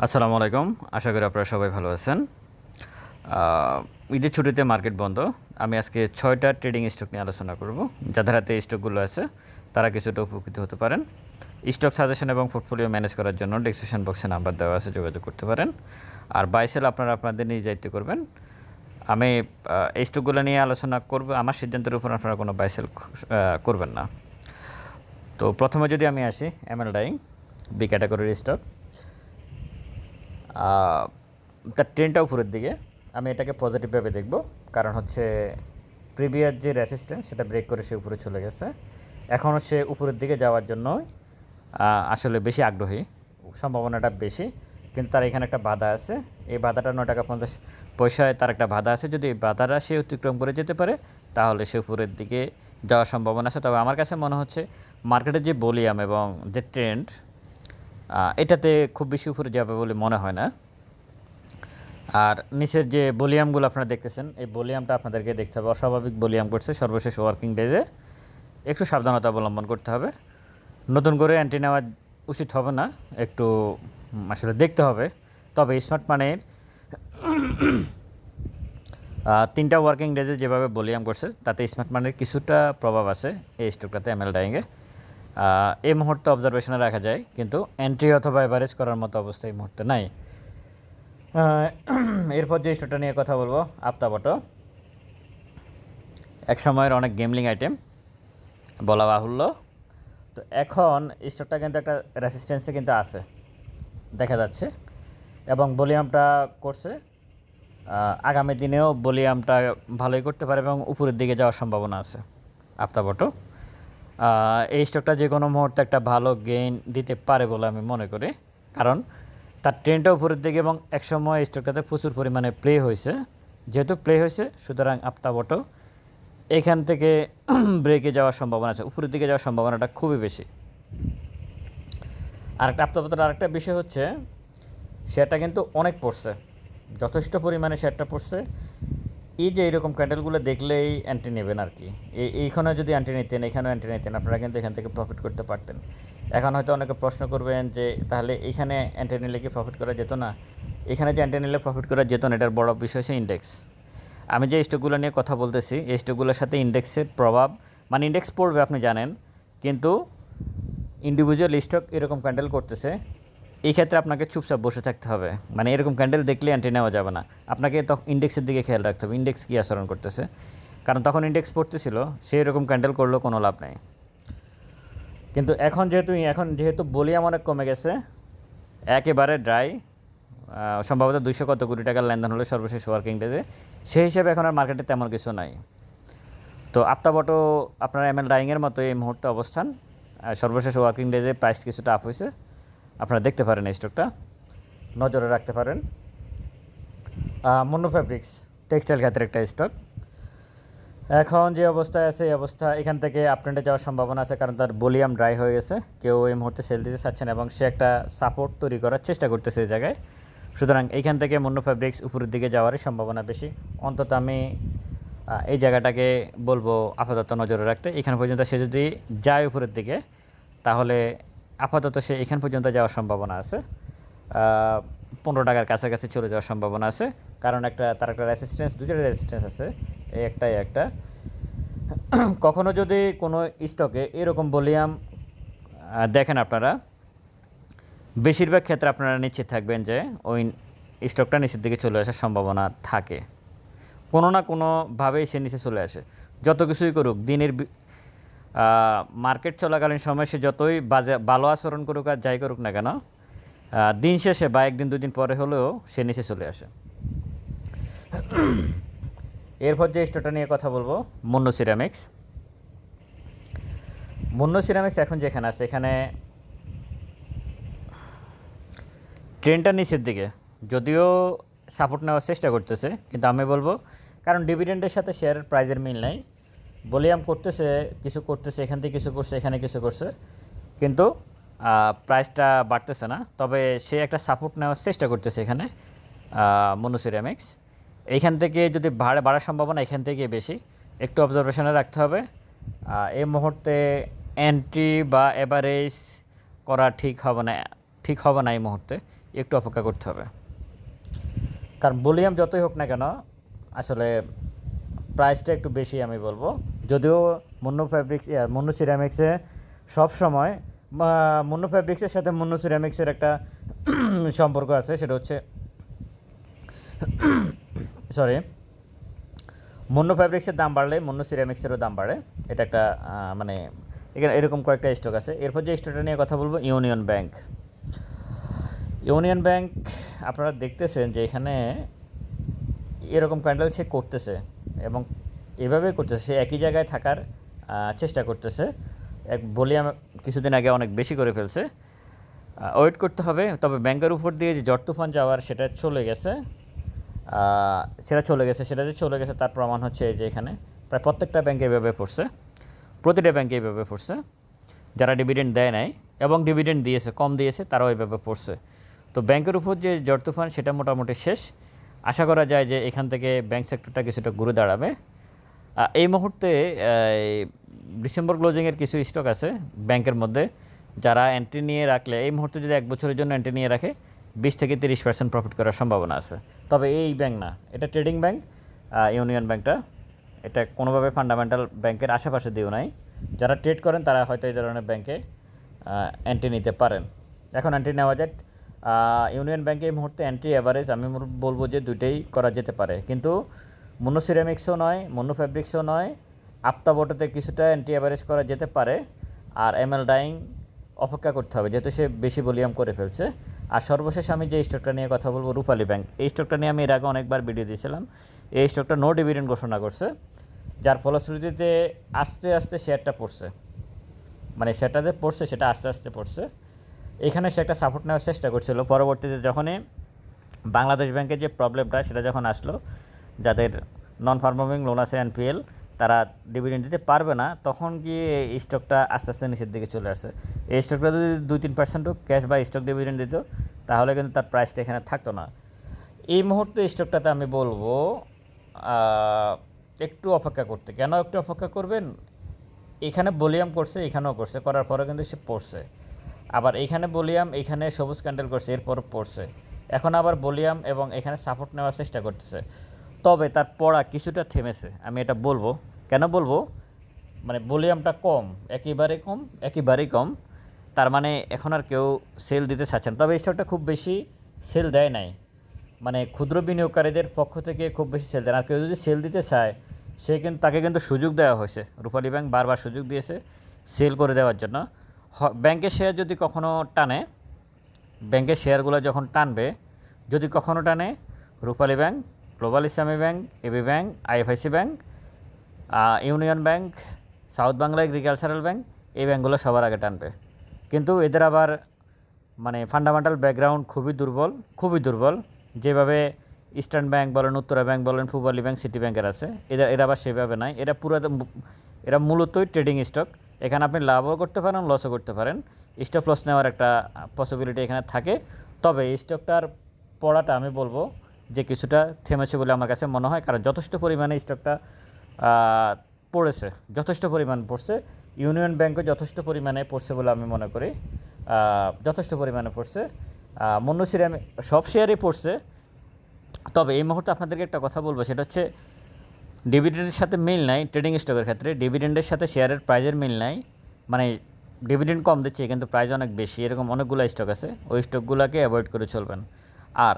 আসসালামু আলাইকুম। আশা করি আপনারা সবাই ভালো আছেন। ঈদের ছুটিতে মার্কেট বন্ধ। আমি আজকে ছয়টা ট্রেডিং স্টক নিয়ে আলোচনা করব। যাদের হাতে স্টকগুলো আছে, তারা কিছুটা উপকৃত হতে পারেন। স্টক সাজেশন এবং পোর্টফোলিও ম্যানেজ করার জন্য ডিসক্রিপশন বক্সে নাম্বার দেওয়া আছে, যোগাযোগ করতে পারেন। আর বাইসেল আপনারা আপনাদের নিজ দায়িত্ব করবেন। আমি এই স্টকগুলো নিয়ে আলোচনা করব। আমার সিদ্ধান্তের উপর আপনারা কোনো বাইসেল করবেন না। তো প্রথমে যদি আমি আসি এমএল ডাইং, বি ক্যাটাগরির স্টক। তার ট্রেনটা উপরের দিকে। আমি এটাকে পজিটিভভাবে দেখব। কারণ হচ্ছে প্রিভিয়াস যে রেসিস্ট্যান্স সেটা ব্রেক করে সে উপরে চলে গেছে। এখনও সে উপরের দিকে যাওয়ার জন্য আসলে বেশি আগ্রহী। সম্ভাবনাটা বেশি। কিন্তু তার এখানে একটা বাধা আছে। এই বাধাটা নয় টাকা পঞ্চাশ পয়সায় তার একটা বাধা আছে। যদি এই বাধাটা সে অতিক্রম করে যেতে পারে, তাহলে সে উপরের দিকে যাওয়ার সম্ভাবনা আছে। তবে আমার কাছে মনে হচ্ছে মার্কেটের যে ভলিউম এবং যে ট্রেন্ড এটাতে খুব বেশি উপরে যাবে বলে মনে হয় না। আর নিচের যে ভলিউমগুলো আপনারা দেখতেছেন, এই ভলিউমটা আপনাদেরকে দেখতে হবে। অস্বাভাবিক ভলিউম করছে, সর্বশেষ ওয়ার্কিং ডেজে। একটু সাবধানতা অবলম্বন করতে হবে। নতুন করে অ্যান্টি নেওয়া উচিত হবে না। একটু আসলে দেখতে হবে। তবে স্মার্ট মানের তিনটা ওয়ার্কিং ডেজে যেভাবে ভলিউম করছে, তাতে স্মার্ট মানের কিছুটা প্রভাব আছে এই স্টকটাতে এমএল ডাইংয়ে এই মুহূর্তে অবজারভেশনে রাখা যায়, কিন্তু এন্ট্রি অথবা এভারেজ করার মতো অবস্থা এই মুহূর্তে নাই। এরপর যে স্টোরটা নিয়ে কথা বলব, আফতাবটো। এক সময়ের অনেক গেমলিং আইটেম বলা বাহুল্য। তো এখন স্টোরটা কিন্তু একটা রেসিস্টেন্সে কিন্তু আছে, দেখা যাচ্ছে। এবং ভলিউমটা করছে আগামী দিনেও ভলিউমটা ভালোই করতে পারে এবং উপরের দিকে যাওয়ার সম্ভাবনা আছে, আফতাবটো। এই স্টকটা যে কোনো মুহূর্তে একটা ভালো গেইন দিতে পারে বলে আমি মনে করি। কারণ তার ট্রেনটা উপরের দিকে এবং একসময় এই স্টকটাতে প্রচুর পরিমাণে প্লে হয়েছে। যেহেতু প্লে হয়েছে, সুতরাং আফতাবটো এখান থেকে ব্রেকে যাওয়ার সম্ভাবনা আছে। উপরের দিকে যাওয়ার সম্ভাবনাটা খুবই বেশি। আরেকটা আফতাবটোর আরেকটা বিষয় হচ্ছে শেয়ারটা কিন্তু অনেক পড়ছে। যথেষ্ট পরিমাণে শেয়ারটা পড়ছে। এই যে এরকম ক্যান্ডেলগুলো দেখলেই অ্যান্টি নেবেন আর কি এই এইখানে যদি অ্যান্টি নিতেন, এখানেও অ্যান্টি নিতেন, আপনারা কিন্তু এখান থেকে প্রফিট করতে পারতেন। এখন হয়তো অনেকে প্রশ্ন করবেন যে, তাহলে এখানে অ্যান্টি নিলে কি প্রফিট করা যেত না? এখানে যে অ্যান্টি নিলে প্রফিট করা যেত না, এটার বড় বিষয় হচ্ছে ইন্ডেক্স আমি যে স্টকগুলো নিয়ে কথা বলতেছি, এই স্টকগুলোর সাথে ইন্ডেক্সের প্রভাব মানে ইন্ডেক্স পড়বে আপনি জানেন, কিন্তু ইন্ডিভিজুয়াল স্টক এরকম ক্যান্ডেল করতেছে। এই ক্ষেত্রে আপনাকে চুপচাপ বসে থাকতে হবে। মানে এরকম ক্যান্ডেল দেখলে অ্যান্টি নেওয়া যাবে না। আপনাকে তখন ইন্ডেক্সের দিকে খেয়াল রাখতে হবে। ইন্ডেক্স কী আচরণ করতেছে? কারণ তখন ইন্ডেক্স পড়তেছিল সেই এরকম ক্যান্ডেল করলেও কোনো লাভ নেই। কিন্তু এখন যেহেতু এখন যেহেতু ভলিউম অনেক কমে গেছে, একেবারে ড্রাই সম্ভবত দুইশো কত কোটি টাকার লেনদেন হলো সর্বশেষ ওয়ার্কিং ডেতে সেই হিসেবে এখন আর মার্কেটে তেমন কিছু নাই। তো আফতাবটো আপনার এম এল ডাইংয়ের মতো এই মুহূর্তে অবস্থান। সর্বশেষ ওয়ার্কিং ডেজে প্রাইস কিছুটা আপ হয়েছে। আপনারা দেখতে পারেন এই স্টকটা। নজরে রাখতে পারেন। মনো ফ্যাব্রিক্স টেক্সটাইল খাতের একটা স্টক এখন যে অবস্থায় আছে, এই অবস্থা এখান থেকে আপট্রেন্ডে যাওয়ার সম্ভাবনা আছে, কারণ তার ভলিউম ড্রাই হয়ে গেছে। কেউ এই মুহূর্তে সেল দিতে চাচ্ছে না এবং সে একটা সাপোর্ট তৈরি করার চেষ্টা করতেছে এই জায়গায়। সুতরাং এইখান থেকে মন্য ফ্যাব্রিক্স উপরের দিকে যাওয়ারই সম্ভাবনা বেশি। অন্তত আমি এই জায়গাটাকে বলব আপাতত নজরে রাখতে। এখান পর্যন্ত সে যদি যায় উপরের দিকে, তাহলে আপাতত সে এখান পর্যন্ত যাওয়ার সম্ভাবনা আছে। পনেরো টাকার কাছাকাছি চলে যাওয়ার সম্ভাবনা আছে। কারণ একটা, তার একটা রেসিস্ট্যান্স দুটো রেসিস্ট্যান্স আছে, এই একটাই একটা। কখনো যদি কোনো স্টকে এরকম ভলিউম দেখেন আপনারা, বেশিরভাগ ক্ষেত্রে আপনারা নিশ্চিত থাকবেন যে ওই স্টকটা নিচের দিকে চলে আসার সম্ভাবনা থাকে। কোনো না কোনোভাবেই সে নিচে চলে আসে। যত কিছুই করুক, দিনের মার্কেট চলাকালীন সময় সে যতই বাজে ভালো আচরণ করুক আর যাই করুক না কেন দিন শেষে বা একদিন দুদিন পরে হলেও সে নিচে চলে আসে। এরপর যে স্টোরটা নিয়ে কথা বলব, মুন্ন সিরামিক্স মুন্ন সিরামিক্স এখন যেখানে আছে, এখানে ট্রেনটা নিচের দিকে। যদিও সাপোর্ট নেওয়ার চেষ্টা করতেছে, কিন্তু আমি বলব, কারণ ডিভিডেন্ডের সাথে শেয়ারের প্রাইজের মিল নাই। ভলিউম করতেছে, কিছু করতেছে, এখান থেকে কিছু করছে, এখানে কিছু করছে। কিন্তু প্রাইসটা বাড়তেছে না। তবে সে একটা সাপোর্ট নেওয়ার চেষ্টা করতেছে এখানে মনোসিরামিক্স এইখান থেকে যদি বাড়ে, বাড়ার সম্ভাবনা এখান থেকে বেশি। একটু অবজারভেশনে রাখতে হবে। এই মুহূর্তে এন্ট্রি বা এভারেজ করা ঠিক হবে না, ঠিক হবে না এই মুহূর্তে। একটু অপেক্ষা করতে হবে। কারণ ভলিউম যতই হোক না কেন, আসলে প্রাইসটা একটু বেশি আমি বলব। যদিও মুন্নু ফ্যাব্রিক্স মুন্নু সিরামিক্সে সবসময় মুন্নু ফ্যাব্রিক্সের সাথে মুন্নু সিরামিক্সের একটা সম্পর্ক আছে, সেটা হচ্ছে সরি মুন্নু ফ্যাব্রিক্সের দাম বাড়লে মুন্নু সিরামিক্সেরও দাম বাড়ে। এটা একটা মানে এখানে এরকম কয়েকটা স্টক আছে। এরপর যে স্টকটা নিয়ে কথা বলব ইউনিয়ন ব্যাংক ইউনিয়ন ব্যাংক আপনারা দেখতেছেন যে এখানে এরকম ক্যান্ডেল সে করতেছে এবং এভাবে করতেছে, সে একই জায়গায় থাকার চেষ্টা করতেছে। এক বলি আমি, কিছুদিন আগে অনেক বেশি করে ফেলছে। ওয়েট করতে হবে, তবে ব্যাংকের উপর দিয়ে যে জট তুফান যাওয়ার সেটা চলে গেছে। সেটা চলে গেছে, সেটা যে চলে গেছে তার প্রমাণ হচ্ছে এই যে এখানে। প্রায় প্রত্যেকটা ব্যাংকে এভাবে পড়ছে, প্রতিটা ব্যাংকে এইভাবে পড়ছে। যারা ডিভিডেন্ড দেয় নাই এবং ডিভিডেন্ড দিয়েছে, কম দিয়েছে, তারাও এইভাবে পড়ছে। তো ব্যাংকের উপর যে জট তুফান সেটা মোটামুটি শেষ। আশা করা যায় যে এখান থেকে ব্যাংক সেক্টরটা কিছুটা ঘুরে দাঁড়াবে। এই মুহূর্তে ডিসেম্বর ক্লোজিংয়ের কিছু স্টক আছে ব্যাংকের মধ্যে, যারা এন্ট্রি নিয়ে রাখলে, এই মুহূর্তে যদি এক বছরের জন্য এন্ট্রি নিয়ে রাখে, বিশ থেকে তিরিশ পার্সেন্ট প্রফিট করার সম্ভাবনা আছে। তবে এই ব্যাংক না, এটা ট্রেডিং ব্যাংক ইউনিয়ন ব্যাংকটা এটা কোনোভাবে ফান্ডামেন্টাল ব্যাংকের আশেপাশে দিও নাই। যারা ট্রেড করেন, তারা হয়তো এই ধরনের ব্যাংকে এন্ট্রি নিতে পারেন। এখন এন্ট্রি নেওয়া যায় ইউনিয়ন ব্যাংকে এই মুহূর্তে এন্ট্রি অ্যাভারেজ আমি বলব যে দুইটাই করা যেতে পারে। কিন্তু মনো সিরামিক্সও নয় মনো ফ্যাব্রিক্সও নয়। আপতা বটোতে কিছুটা এন্ট্রি অ্যাভারেজ করা যেতে পারে আর এম এল ডাইং অপেক্ষা করতে হবে, যেহেতু সে বেশি ভলিউম করে ফেলছে। আর সর্বশেষ আমি যে স্টকটা নিয়ে কথা বলব, রূপালী ব্যাংক। এই স্টকটা নিয়ে আমি এর আগে অনেকবার ভিডিও দিয়েছিলাম। এই স্টকটা নো ডিভিডেন্ড ঘোষণা করছে, যার ফলশ্রুতিতে আস্তে আস্তে শেয়ারটা পড়ছে। মানে সেটা যে পড়ছে, সেটা আস্তে আস্তে পড়ছে। এখানে সে একটা সাপোর্ট নেওয়ার চেষ্টা করছিল। পরবর্তীতে যখনই বাংলাদেশ ব্যাংকের যে প্রবলেমটা সেটা যখন আসলো যাদের নন ফার্মিং লোন আছে এনপিএল তারা ডিভিডেন্ড দিতে পারবে না, তখন গিয়ে এই স্টকটা আস্তে আস্তে নিচের দিকে চলে আসছে এই স্টকটা যদি দুই তিন পার্সেন্টও ক্যাশ বা স্টক ডিভিডেন্ড দিত, তাহলে কিন্তু তার প্রাইসটা এখানে থাকতো না। এই মুহূর্তে স্টকটাতে আমি বলব একটু অপেক্ষা করতে। কেন একটু অপেক্ষা করবেন? এখানে বলিয়াম করছে, এখানেও করছে, করার পরে কিন্তু সে পড়ছে। আবার এখানে বলিয়াম এখানে সবুজ ক্যান্ডেল করছে এরপর পড়ছে। এখন আবার বলিয়াম এবং এখানে সাপোর্ট নেওয়ার চেষ্টা করতেছে। তবে তার পড়া কিছুটা থেমেছে, আমি এটা বলব। কেন বলব? মানে ভলিউমটা কম, একেবারে কম, একেবারেই কম। তার মানে এখন আর কেউ সেল দিতে চাচ্ছেন তবে স্টকটা খুব বেশি সেল দেয় নাই। মানে ক্ষুদ্র বিনিয়োগকারীদের পক্ষ থেকে খুব বেশি সেল দেয় না। আর কেউ যদি সেল দিতে চায়, সে কিন্তু, তাকে কিন্তু সুযোগ দেওয়া হয়েছে। রূপালী ব্যাংক বারবার সুযোগ দিয়েছে সেল করে দেওয়ার জন্য। ব্যাংকের শেয়ার যদি কখনো টানে, ব্যাংকের শেয়ারগুলো যখন টানবে, যদি কখনো টানে, Rupali bank global Islami bank, AB bank, IFIC bank union bank, south Bangla agricultural bank, এই ব্যাংকগুলো সবার আগে টানবে। কিন্তু এদের আবার মানে ফান্ডামেন্টাল ব্যাকগ্রাউন্ড খুবই দুর্বল খুবই দুর্বল। যেভাবে ইস্টার্ন ব্যাংক বলেন, উত্তরা ব্যাংক বলেন পূবালী ব্যাংক, সিটি ব্যাংকের আছে এরা এরা আবার সেভাবে নাই। এরা পুরো এরা মূলতই ট্রেডিং স্টক। এখানে আপনি লাভও করতে পারেন লসও করতে পারেন। স্টপ লস নেওয়ার একটা পসিবিলিটি এখানে থাকে। তবে স্টকটার পড়াটা আমি বলব যে কিছুটা থেমেছে বলে আমার কাছে মনে হয়, কারণ যথেষ্ট পরিমাণে স্টকটা পড়েছে, যথেষ্ট পরিমাণ পড়ছে। ইউনিয়ন ব্যাংকও যথেষ্ট পরিমাণে পড়ছে বলে আমি মনে করি যথেষ্ট পরিমাণে পড়ছে। মন্য সিরামে সব শেয়ারই পড়ছে। তবে এই মুহূর্তে আপনাদেরকে একটা কথা বলব, সেটা হচ্ছে ডিভিডেন্ডের সাথে মিল নাই ট্রেডিং স্টকের ক্ষেত্রে। ডিভিডেন্ডের সাথে শেয়ারের প্রাইজের মিল নাই। মানে ডিভিডেন্ড কম দিচ্ছে, কিন্তু প্রাইজ অনেক বেশি, এরকম অনেকগুলো স্টক আছে। ওই স্টকগুলোকে অ্যাভয়েড করে চলবেন। আর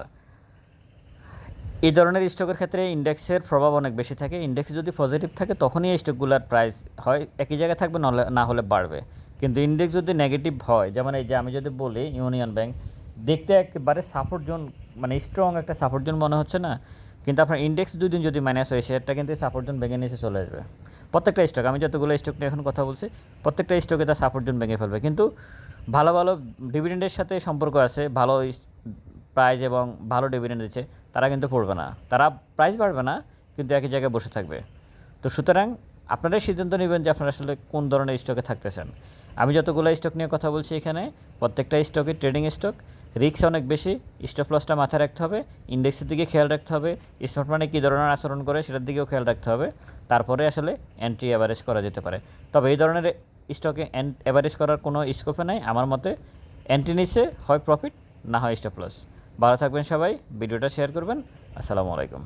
এই ধরনের স্টকের ক্ষেত্রে ইন্ডেক্সের প্রভাব অনেক বেশি থাকে। ইন্ডেক্স যদি পজিটিভ থাকে, তখনই এই স্টকগুলোর প্রাইস হয়, একই জায়গায় থাকবে না হলে বাড়বে। কিন্তু ইন্ডেক্স যদি নেগেটিভ হয়, যেমন এই যে আমি যদি বলি ইউনিয়ন ব্যাংক দেখতে একবারে সাপোর্ট জোন মানে স্ট্রং একটা সাপোর্ট জোন মনে হচ্ছে না? কিন্তু আপনার ইন্ডেক্স দুই দিন যদি মাইনাস হয়, সেটা কিন্তু সাপোর্ট জোন ভেঙে নিচে চলে আসবে। প্রত্যেকটা স্টক আমি যতগুলো স্টক নিয়ে এখন কথা বলছি, প্রত্যেকটা স্টকে তার সাপোর্ট জোন ভেঙে ফেলবে। কিন্তু ভালো ভালো ডিভিডেন্ডের সাথে সম্পর্ক আছে, ভালো প্রাইজ এবং ভালো ডিভিডেন্ড দিচ্ছে, তারা কিন্তু পড়বে না। তারা প্রাইস বাড়বে না, কিন্তু একই জায়গায় বসে থাকবে। তো সুতরাং আপনারাই সিদ্ধান্ত নেবেন যে আপনারা আসলে কোন ধরনের স্টকে থাকতেছেন। আমি যতগুলো স্টক নিয়ে কথা বলছি এখানে, প্রত্যেকটা স্টকে ট্রেডিং স্টক রিস্ক অনেক বেশি স্টপ লসটা মাথায় রাখতে হবে ইন্ডেক্সের দিকে খেয়াল রাখতে হবে স্মার্ট মানে কী ধরনের আচরণ করে সেটার দিকেও খেয়াল রাখতে হবে, তারপরে আসলে এন্ট্রি অ্যাভারেজ করা যেতে পারে। তবে এই ধরনের স্টকে অ্যাভারেজ করার কোনো স্কোপে নাই, আমার মতে এন্ট্রি নিচে হয় প্রফিট না হয় স্টপ লস ভালো থাকবেন সবাই ভিডিওটা শেয়ার করবেন। আসসালামু আলাইকুম।